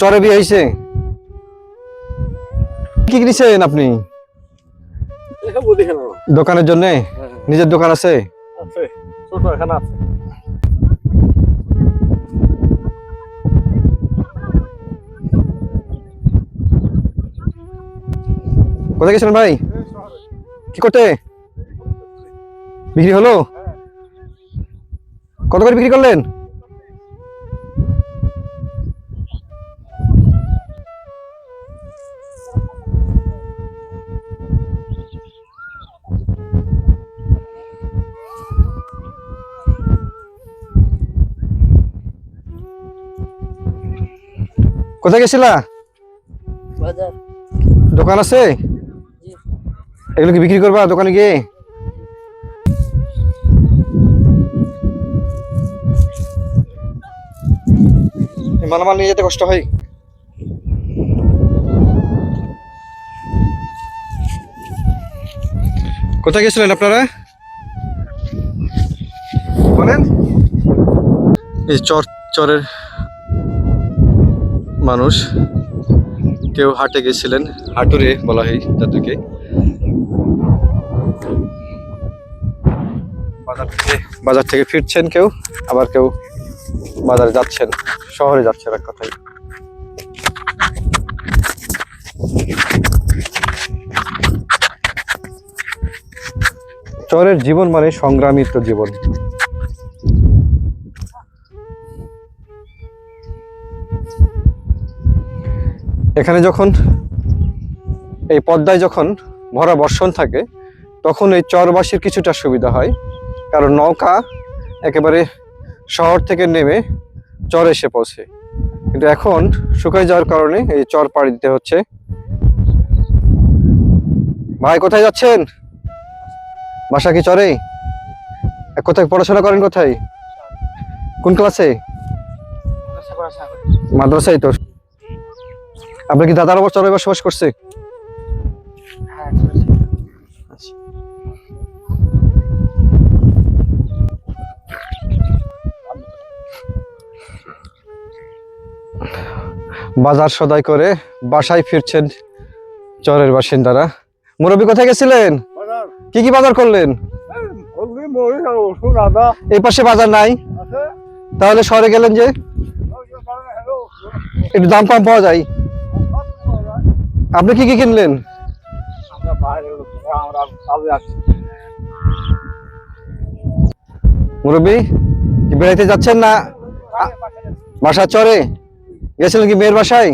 চরে বিয়ে হয়েছে কি কিনেছেন আপনি? দোকানের জন্য? হ্যাঁ, নিজের দোকান আছে? আছে ছোট এখানে আছে। কোথায় গেছিলেন ভাই? কি করতে? বিক্রি হলো? কত করে বিক্রি করলেন? কোথায় গেছিলা? বাজার। দোকান আছে? এগুলো কি বিক্রি করবা দোকানে গিয়ে? মালামাল নিয়ে যেতে কষ্ট হয়। কোথায় গেছিলেন আপনারা? বলেন। এই চর চরের মানুষ। কেউ হাটে গেছিলেন, হাটুরে বলা হয় তাদেরকে। বাজার থেকে বাজার থেকে ফিরছেন কেউ? আবার কেউ বাজারে যাচ্ছেন? শহরে যাচ্ছেন এক কথায়। চরের জীবন মানে সংগ্রামিত জীবন। এখানে যখন এই পদ্মায় যখন ভরা বর্ষণ থাকে তখন এই চরবাসীর কিছুটা সুবিধা হয়। কারণ নৌকা একেবারে শহর থেকে নেমে চর এসে পৌঁছে। কিন্তু এখন শুকায় যাওয়ার কারণে এই চর পাড়ি দিতে হচ্ছে। ভাই কোথায় যাচ্ছেন? বাসা কি চরে কোথায় পড়াশোনা করেন কোথায়? কোন ক্লাসে? মাদ্রাসায় তো আপনার কি দাদার আবার চরে বসবাস করছে? বাজার সদাই করে বাসায় ফিরছেন চরের বাসিন্দারা। মুরব্বী কোথায় গেছিলেন? কি কি বাজার করলেন? এই পাশে বাজার নাই। তাহলে শহরে গেলেন যে? একটু দাম কম পাওয়া যায়। আপনি কি কি কিনলেন? মুরব্বী কি বেড়াইতে যাচ্ছেন না? বাসা চরে? গেছিলেন কি মেয়ের বাসায়?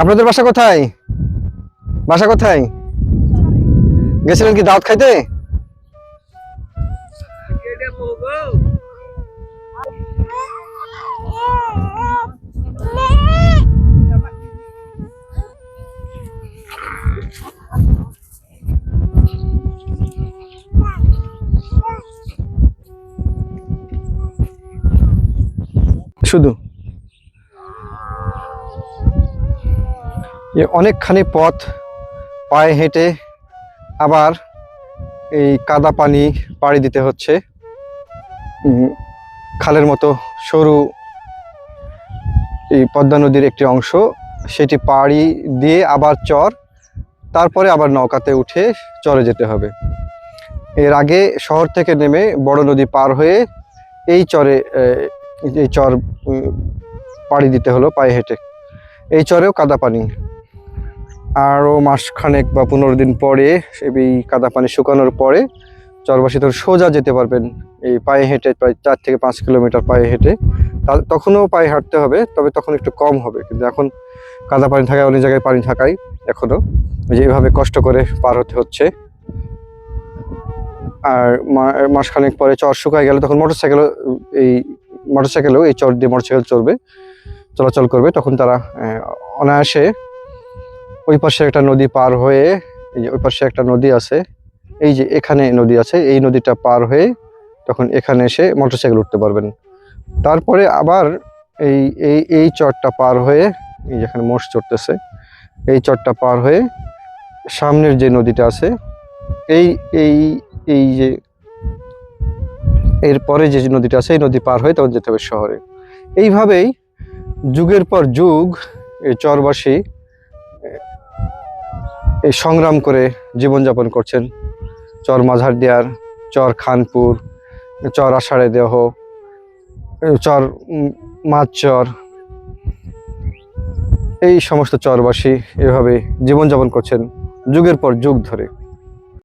আপনাদের বাসা কোথায়? বাসা কোথায়? গেছিলেন কি দাওয়াত খাইতে? শুধু। অনেকখানি পথ, পায়ে হেঁটে আবার এই কাদা পানি পাড়ি দিতে হচ্ছে। খালের মতো সরু এই পদ্মা নদীর একটি অংশ, সেটি পাড়ি দিয়ে আবার চর তারপরে আবার নৌকাতে উঠে চরে যেতে হবে। এর আগে শহর থেকে নেমে বড় নদী পার হয়ে এই চরে এই চর পাড়ি দিতে হলো পায়ে হেঁটে। এই চরেও কাদা পানি। আরও মাসখানেক বা পনেরো দিন পরে এই কাদা পানি শুকানোর পরে চরবাসী তোর সোজা যেতে পারবেন। এই পায়ে হেঁটে প্রায় চার থেকে পাঁচ কিলোমিটার পায়ে হেঁটে তখনও পায়ে হাঁটতে হবে, তবে তখন একটু কম হবে। কিন্তু এখন কাদা পানি থাকায়, অনেক জায়গায় পানি থাকায় এখনও। ওই যে এইভাবে কষ্ট করে পার হতে হচ্ছে। আর মাসখানেক পরে চর শুকায় গেলে তখন মোটরসাইকেল এই মোটরসাইকেলেও এই চর দিয়ে মোটরসাইকেল চলবে চলাচল করবে। তখন তারা অনায়াসে ওই পাশে একটা নদী পার হয়ে, এই যে ওই পাশে একটা নদী আছে, এই যে এখানে নদী আছে, এই নদীটা পার হয়ে তখন এখানে এসে মোটরসাইকেল উঠতে পারবেন। তারপরে আবার এই এই এই চরটা পার হয়ে, এই যেখানে মোষ চড়তেছে, এই চরটা পার হয়ে সামনের যে নদীটা আছে, এই এই এই যে এরপরে যে নদীটা আছে, এই নদী পার হয়ে তখন যেতে হবে শহরে। এইভাবেই যুগের পর যুগ এই চরবাসী এই সংগ্রাম করে জীবনযাপন করছেন। চর মাঝারদিয়ার, চর খানপুর, চর আষাঢ়ে দেহ চর মাছ চর এই সমস্ত চরবাসী এভাবে জীবনযাপন করছেন যুগের পর যুগ ধরে।